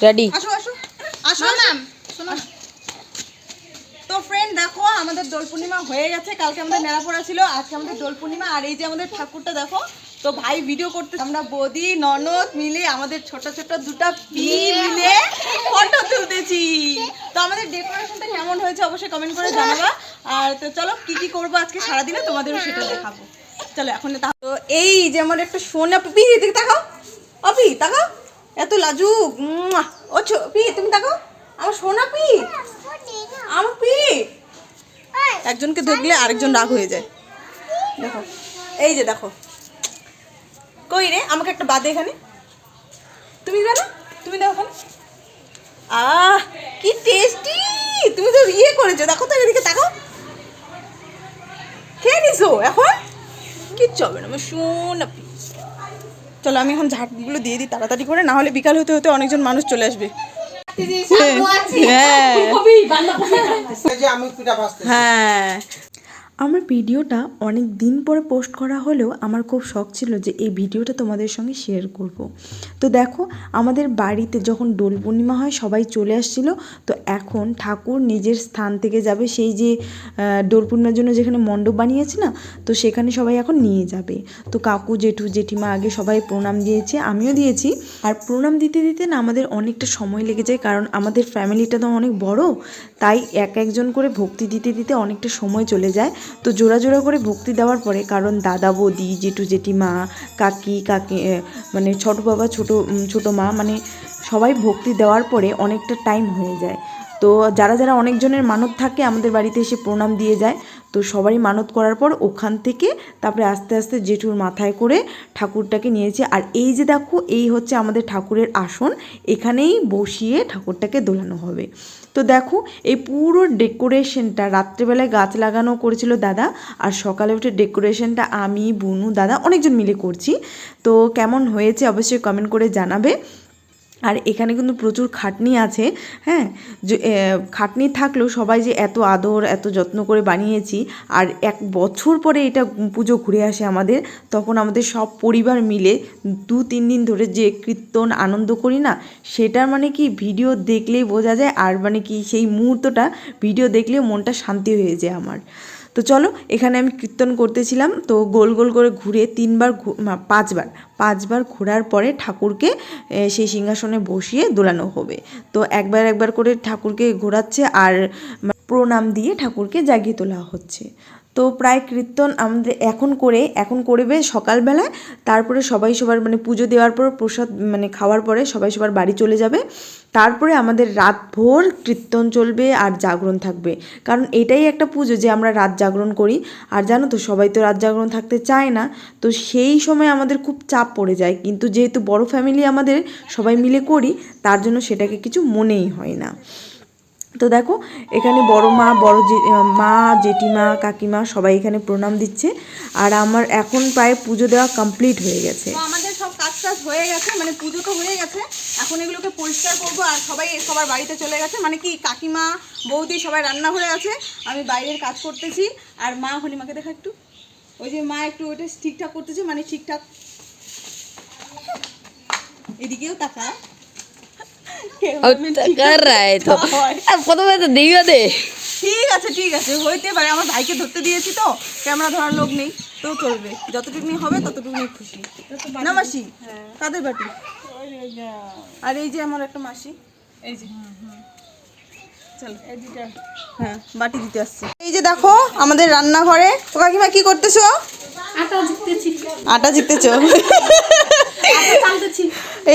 Ready আসো আসো। আসো ম্যাম শোনো তো ফ্রেন্ড দেখো আমাদের দোল পূর্ণিমা হয়ে গেছে। কালকে আমাদের মেলা পড়া ছিল আজকে আমাদের দোল পূর্ণিমা আর এই যে আমাদের ঠাকুরটা দেখো। তো ভাই ভিডিও করতে আমরা বদি ননদ মিলে আমাদের ছোট ছোট দুটা পি মিলে ফটো তুলতেছি। তো আমাদের ডেকোরেশনটা কেমন হয়েছে অবশ্যই কমেন্ট করে জানাবা। আর তো চলো কি কি করব আজকে সারাদিনে তোমাদেরও সেটা দেখাবো। চলো এখন তা- তো এই যে আমার একটা সোনা পি দিকে তাকাও। অপি তাকাও। এত লাজুক। ও পি তুমি তাকাও আমার সোনা পি আমার পি একজনকে দেখলে আরেকজন রাগ হয়ে যায়। দেখো, এই যে দেখো। কই রে, আমাকে একটা বাদে এখানে। তুমি জানো তুমি দেখো ওখানে আহ, কি টেস্টি তুমি তো ইয়ে করেছ। দেখো তো এদিকে তাকাও খেয়ে নিছো এখন? কিচ্ছু হবে না। আমার সোনা পি চলো আমি এখন ঝাঁটগুলো দিয়ে দিই তাড়াতাড়ি করে না হলে বিকাল হতে হতে অনেকজন মানুষ চলে আসবে। হ্যাঁ। আমার ভিডিওটা অনেক দিন পরে পোস্ট করা হলেও আমার খুব শখ ছিল যে এই ভিডিওটা তোমাদের সঙ্গে শেয়ার করব। তো দেখো, আমাদের বাড়িতে যখন দোল পূর্ণিমা হয়, সবাই চলে আসছিল। তো এখন ঠাকুর নিজের স্থান থেকে যাবে। সেই যে দোল পূর্ণিমার জন্য যেখানে মণ্ডপ বানিয়েছে না, তো সেখানে সবাই এখন নিয়ে যাবে। তো কাকু, জেঠু, জেঠিমা আগে সবাই প্রণাম দিয়েছে, আমিও দিয়েছি। আর প্রণাম দিতে দিতে না আমাদের অনেকটা সময় লেগে যায়, কারণ আমাদের ফ্যামিলিটা তো অনেক বড়, তাই এক একজন করে ভক্তি দিতে দিতে অনেকটা সময় চলে যায়। তো জোড়া জোড়া করে ভক্তি দেওয়ার পরে কারণ দাদা, বৌদি, জেঠু, জেঠিমা, কাকি কাকি মানে ছোট বাবা, ছোট ছোট মা মানে সবাই ভক্তি দেওয়ার পরে অনেকটা টাইম হয়ে যায়। তো যারা যারা অনেকজনের মানত থাকে, আমাদের বাড়িতে এসে প্রণাম দিয়ে যায়। তো সবারই মানত করার পর ওখান থেকে তারপরে আস্তে আস্তে জেঠুর মাথায় করে ঠাকুরটাকে নিয়েছে। আর এই যে দেখো, এই হচ্ছে আমাদের ঠাকুরের আসন। এখানেই বসিয়ে ঠাকুরটাকে দোলানো হবে। তো দেখো, এই পুরো ডেকোরেশনটা, রাত্রেবেলায় গাছ লাগানো করেছিল দাদা, আর সকালে উঠে ডেকোরেশনটা আমি, বুনু, দাদা অনেকজন মিলে করছি। তো কেমন হয়েছে অবশ্যই কমেন্ট করে জানাবে। আর এখানে কিন্তু প্রচুর খাটনি আছে হ্যাঁ? খাটনি থাকলেও সবাই যে এত আদর, এত যত্ন করে বানিয়েছি, আর এক বছর পরে এটা পুজো ঘুরে আসে আমাদের, তখন আমাদের সব পরিবার মিলে দু, তিন দিন ধরে যে কীর্তন আনন্দ করি না, সেটার মানে কি ভিডিও দেখলেই বোঝা যায়, আর মানে কি সেই মুহূর্তটা ভিডিও দেখলেও মনটা শান্তি হয়ে যায় আমার। তো চলো, এখানে আমি কীর্তন করতেছিলাম, তো গোল গোল করে ঘুরে তিনবার পাঁচবার। পাঁচবার ঘোরার পরে ঠাকুরকে সেই সিংহাসনে বসিয়ে দোলানো হবে। তো একবার একবার করে ঠাকুরকে ঘোরাচ্ছে আর প্রণাম দিয়ে ঠাকুরকে জাগিয়ে তোলা হচ্ছে। তো প্রায় কীর্তন আমাদের এখন করে, এখন করবে সকালবেলায় তারপরে সবাই সবার মানে পুজো দেওয়ার পর, প্রসাদ মানে খাওয়ার পরে সবাই সবার বাড়ি চলে যাবে। তারপরে আমাদের রাত ভোর কীর্তন চলবে আর জাগরণ থাকবে। কারণ এটাই একটা পুজো যে আমরা রাত জাগরণ করি। আর জানো তো, সবাই তো রাত জাগরণ থাকতে চায় না। তো সেই সময় আমাদের খুব চাপ পড়ে যায়। কিন্তু যেহেতু বড় ফ্যামিলি আমাদের, সবাই মিলে করি, তার জন্য সেটাকে কিছু মনেই হয় না। তো দেখো, এখানে বড় মা, বড় জে মা, জেঠিমা, কাকিমা সবাই এখানে প্রণাম দিচ্ছে। আর আমার এখন প্রায় পুজো দেওয়া কমপ্লিট হয়ে গেছে। আমাদের সব কাজ টাজ হয়ে গেছে মানে পুজো তো হয়ে গেছে। এখন এগুলোকে পরিষ্কার করব আর সবাই সবার বাড়িতে চলে গেছে। মানে কি, কাকিমা, বৌদি সবাই রান্নাঘরে আছে আমি বাইরের কাজ করতেছি। আর মা হনিমাকে দেখা একটু। ওই যে মা একটু ওইটা ঠিকঠাক করতেছে মানে ঠিকঠাক। এদিকেও তাকা ঠিক আছে? ঠিক আছে হইতে পারে আমার ভাইকে ধরতে দিয়েছি তো। ক্যামেরা ধরার লোক নেই তো চলবে। যতটুকুনি হবে ততটুকুনি খুশি। বাটি? আর এই যে একটা মাসি। এই যে হ্যাঁ বাটি দিতে আসছে। এই যে দেখো আমাদের রান্নাঘরে। কাকিমা কি করতেছো? আটা জিততেছো।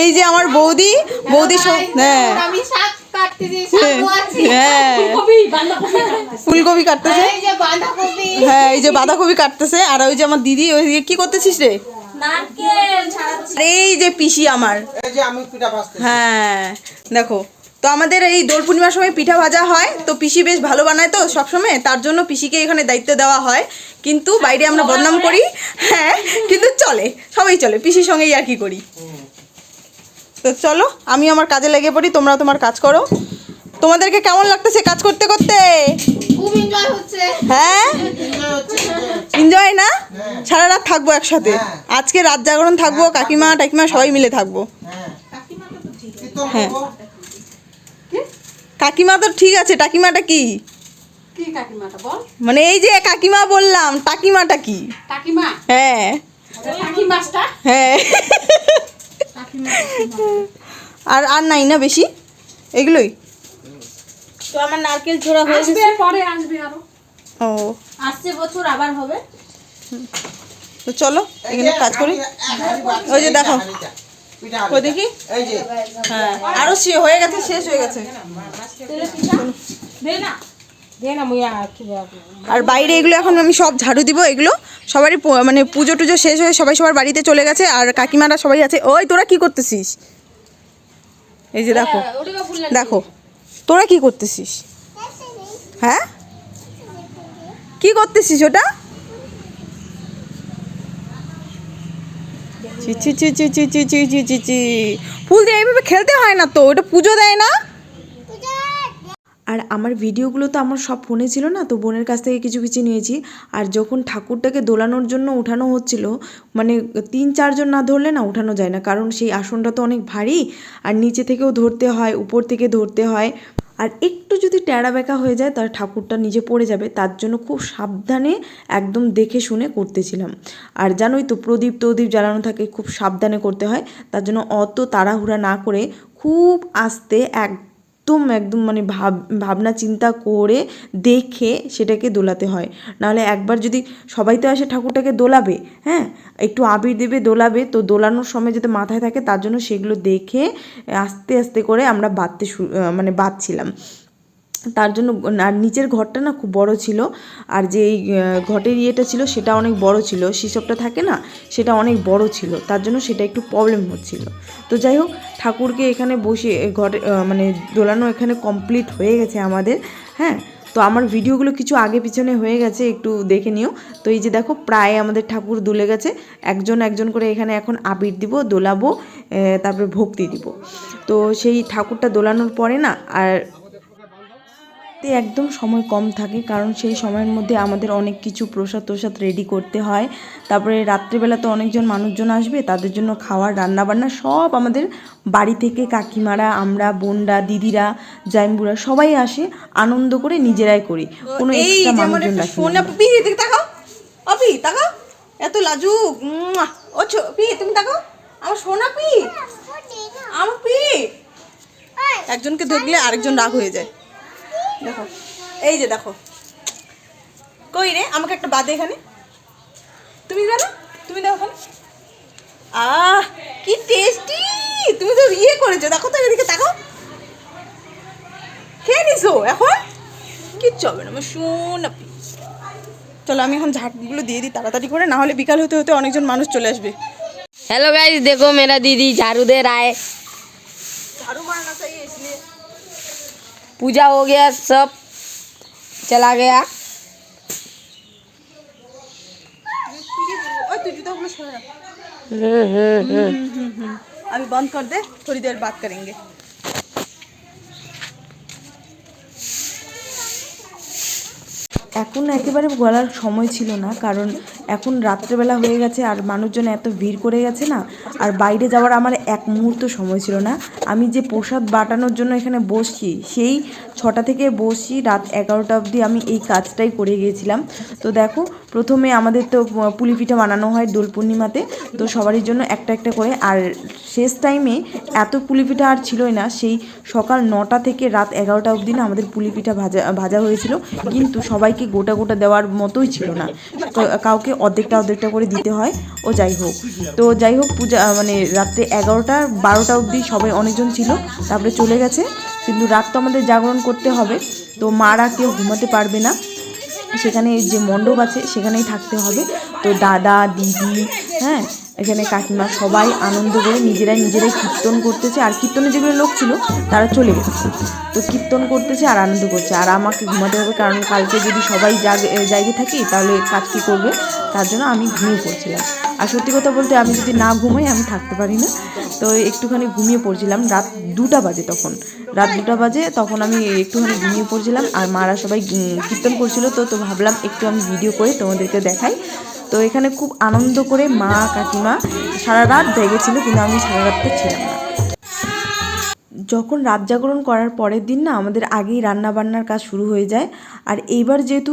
এই যে আমার বৌদি বৌদি হ্যাঁ। আমি শাক কাটতেছি শাক আছে। হ্যাঁ। ফুলকপি কাটতেছে। এই যে বাঁধাকপি। হ্যাঁ এই যে বাঁধাকপি কাটতেছে। আর ওই যে আমার দিদি ওই দিকে কি করতেছিস রে? এই যে পিসি আমার। এই যে আমি পিঠা ভাজতে হ্যাঁ দেখো। তো আমাদের এই দোল পূর্ণিমার সময় পিঠা ভাজা হয় তো পিসি বেশ ভালো বানায় তো সবসময় তার জন্য পিসিকে এখানে দায়িত্ব দেওয়া হয়। কিন্তু বাইরে আমরা বদনাম করি হ্যাঁ কিন্তু চলে সবাই চলে পিসির সঙ্গেই আর কি করি। তো চলো আমি আমার কাজে লেগে পড়ি তোমরা তোমার কাজ করো। তোমাদেরকে কেমন লাগতেছে কাজ করতে করতে? খুব এনজয় হচ্ছে। হ্যাঁ? এনজয় না? সারা রাত থাকব একসাথে। আজকে রাত জাগরণ থাকব কাকিমা টাকিমা সবাই মিলে থাকব। হ্যাঁ। হ্যাঁ। কাকিমা তো ঠিক আছে টাকিমাটা কি কি কাকিমাটা বল মানে এই যে কাকিমা বললাম টাকিমাটা কি কাকিমা হ্যাঁ হ্যাঁ আর আর নাই না বেশি এগুলোই তো আমার নারকেল ছোড়া হয়ে গেছে পরে আসবে আরও ও আসছে বছর আবার হবে তো চলো এখানে কাজ করি ওই যে দেখো ওই দেখি। হ্যাঁ আরও হয়ে গেছে শেষ হয়ে গেছে। আর বাইরে এগুলো এখন আমি সব ঝাড়ু দিব এগুলো সবারই মানে পুজো টুজো শেষ হয়ে সবাই সবার বাড়িতে চলে গেছে আর কাকিমারা সবাই আছে। ওই তোরা কি করতেছিস? এই যে দেখো দেখো তোরা কি করতেছিস? হ্যাঁ? কি করতেছিস ওটা? চি চি চি চি চি চি চি চি চি চি। ফুল দিয়ে এইভাবে খেলতে হয় না তো, ওটা পুজো দেয় না? আর আমার ভিডিওগুলো তো আমার সব ফোনে ছিল না, তো বোনের কাছ থেকে কিছু কিছু নিয়েছি। আর যখন ঠাকুরটাকে দোলানোর জন্য উঠানো হচ্ছিল মানে তিন চারজন না ধরলে না উঠানো যায় না, কারণ সেই আসনটা তো অনেক ভারী, আর নিচে থেকেও ধরতে হয়, উপর থেকে ধরতে হয়। আর একটু যদি ট্যাড়া বেঁকা হয়ে যায়, তাহলে ঠাকুরটা নিজে পড়ে যাবে। তার জন্য খুব সাবধানে একদম দেখে শুনে করতেছিলাম। আর জানোই তো, প্রদীপ টদীপ জ্বালানো থাকে, খুব সাবধানে করতে হয়। তার জন্য অত তাড়াহুড়া না করে খুব আস্তে এক একদম একদম মানে ভাব, ভাবনা চিন্তা করে দেখে সেটাকে দোলাতে হয়। নাহলে একবার যদি সবাই তো আসে ঠাকুরটাকে দোলাবে হ্যাঁ? একটু আবির দেবে, দোলাবে, তো দোলানোর সময় যাতে মাথায় থাকে তার জন্য সেগুলো দেখে আস্তে আস্তে করে আমরা বাঁধতে শুরু মানে বাঁধছিলাম। তার জন্য আর নিচের ঘরটা না খুব বড় ছিল। আর যে ঘটের ইয়েটা ছিল সেটা অনেক বড় ছিল। শিশবটা থাকে না, সেটা অনেক বড় ছিল। তার জন্য সেটা একটু প্রবলেম হচ্ছিল। তো যাই হোক, ঠাকুরকে এখানে বসে ঘরে মানে দোলানো এখানে কমপ্লিট হয়ে গেছে আমাদের হ্যাঁ? তো আমার ভিডিওগুলো কিছু আগে পিছনে হয়ে গেছে, একটু দেখে নিও। তো এই যে দেখো, প্রায় আমাদের ঠাকুর দুলে গেছে। একজন একজন করে এখানে এখন আবির দিব, দোলাবো তারপরে ভক্তি দিব। তো সেই ঠাকুরটা দোলানোর পরে না, আর তে একদম সময় কম থাকে কারণ সেই সময়ের মধ্যে আমাদের অনেক কিছু প্রসাদ তোসাদ রেডি করতে হয়। তারপরে রাত্রেবেলা তো অনেকজন মানুষজন আসবে তাদের জন্য খাওয়ার রান্না বান্না সব আমাদের বাড়ি থেকে কাকিমারা আমরা বোনরা দিদিরা জাইম্বুরা সবাই আসে আনন্দ করে নিজেরাই করি। কোনো এক্সট্রা মানুষজন তাকাও। অপি তাকাও। এত লাজুক। ও পি তুমি তাকাও। আমার সোনা পি। আমার পি। একজনকে ধরলে আরেকজন রাগ হয়ে যায়। দেখো। এই যে দেখো। কই রে? আমাকে একটা বাদে এখানে। তুমি জানো? তুমি দেখো ওখানে। আহ, কি টেস্টি তুমি তো ইয়ে করেছ। দেখো তো এদিকে, দেখো। খেয়ে নিছো এখন? কিচ্ছু হবে না। আমার শুন চলো, আমি এখন ঝাঁটগুলো দিয়ে দিই তাড়াতাড়ি করে। না হলে বিকাল হতে হতে অনেকজন মানুষ চলে আসবে। হ্যালো গাইজ দেখো মেরা দিদি ঝাড়ু দে রায় पूजा हो गया सब चला गया। हम्म, हम्म, हम्म। अभी बंद कर दे थोड़ी देर बात करेंगे। এখন একেবারে বলার সময় ছিল না, কারণ এখন রাত্রেবেলা হয়ে গেছে আর মানুষজন এত ভিড় করে গেছে না, আর বাইরে যাওয়ার আমার এক মুহূর্ত সময় ছিল না। আমি যে প্রসাদ বাটানোর জন্য এখানে বসছি, সেই ছটা থেকে বসি রাত এগারোটা অবধি আমি এই কাজটাই করে গিয়েছিলাম। তো দেখো প্রথমে আমাদের তো পুলি পিঠা বানানো হয় দোল পূর্ণিমাতে, তো সবারই জন্য একটা একটা করে। আর শেষ টাইমে এত পুলি পিঠা আর ছিলই না, সেই সকাল নটা থেকে রাত এগারোটা অবধি না আমাদের পুলি পিঠা ভাজা ভাজা হয়েছিল। কিন্তু সবাইকে গোটা গোটা দেওয়ার মতোই ছিল না। কাউকে অর্ধেকটা অর্ধেকটা করে দিতে হয়, ও যাই হোক। তো যাই হোক, পূজা মানে রাত্রে এগারোটা, বারোটা অবধি সবাই অনেকজন ছিল, তারপরে চলে গেছে। কিন্তু রাত তো আমাদের জাগরণ করতে হবে, তো মারা কেউ ঘুমাতে পারবে না। সেখানে যে মণ্ডপ আছে সেখানেই থাকতে হবে। তো দাদা দিদি হ্যাঁ এখানে কাকিমা সবাই আনন্দ করে নিজেরাই নিজেরাই কীর্তন করতেছে। আর কীর্তনে যেগুলো লোক ছিল, তারা চলে গেছে। তো কীর্তন করতেছে আর আনন্দ করছে। আর আমাকে ঘুমাতে হবে, কারণ কালকে যদি সবাই জায়গায় থাকি, তাহলে কাজ কী করবে? তার জন্য আমি ঘুমিয়ে পড়ছিলাম। আর সত্যি কথা বলতে, আমি যদি না ঘুমাই, আমি থাকতে পারি না। তো একটুখানি ঘুমিয়ে পড়ছিলাম, রাত দুটা বাজে তখন। রাত দুটা বাজে, তখন আমি একটুখানি ঘুমিয়ে পড়ছিলাম। আর মারা সবাই কীর্তন করছিল, তো তো ভাবলাম একটু আমি ভিডিও করে তোমাদেরকে দেখাই। তো এখানে খুব আনন্দ করে মা কাকিমা সারা রাত জেগেছিল, কিন্তু আমি সারা রাতটা ছিলাম না। যখন রাত জাগরণ করার পরের দিন না আমাদের আগেই রান্না বান্নার কাজ শুরু হয়ে যায়। আর এইবার যেহেতু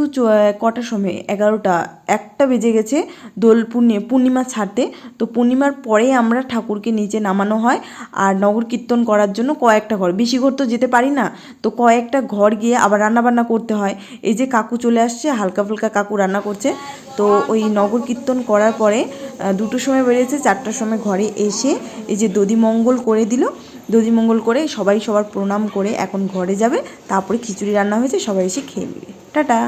কটার সময়? এগারোটা। একটা বেজে গেছে দোল পূর্ণি পূর্ণিমা ছাড়তে। তো পূর্ণিমার পরে আমরা ঠাকুরকে নিচে নামানো হয় আর নগর কীর্তন করার জন্য কয়েকটা ঘর। বেশি ঘর তো যেতে পারি না। তো কয়েকটা ঘর গিয়ে আবার রান্না বান্না করতে হয়। এই যে কাকু চলে আসছে, হালকা ফুলকা কাকু রান্না করছে। তো ওই নগর কীর্তন করার পরে দুটোর সময় বেরিয়েছে, চারটার সময় ঘরে এসে এই যে দধি মঙ্গল করে দিল। দধি মঙ্গল করে সবাই সবার প্রণাম করে এখন ঘরে যাবে, তারপরে খিচুড়ি রান্না হয়েছে, সবাই এসে খেয়ে নেবে। টাটা!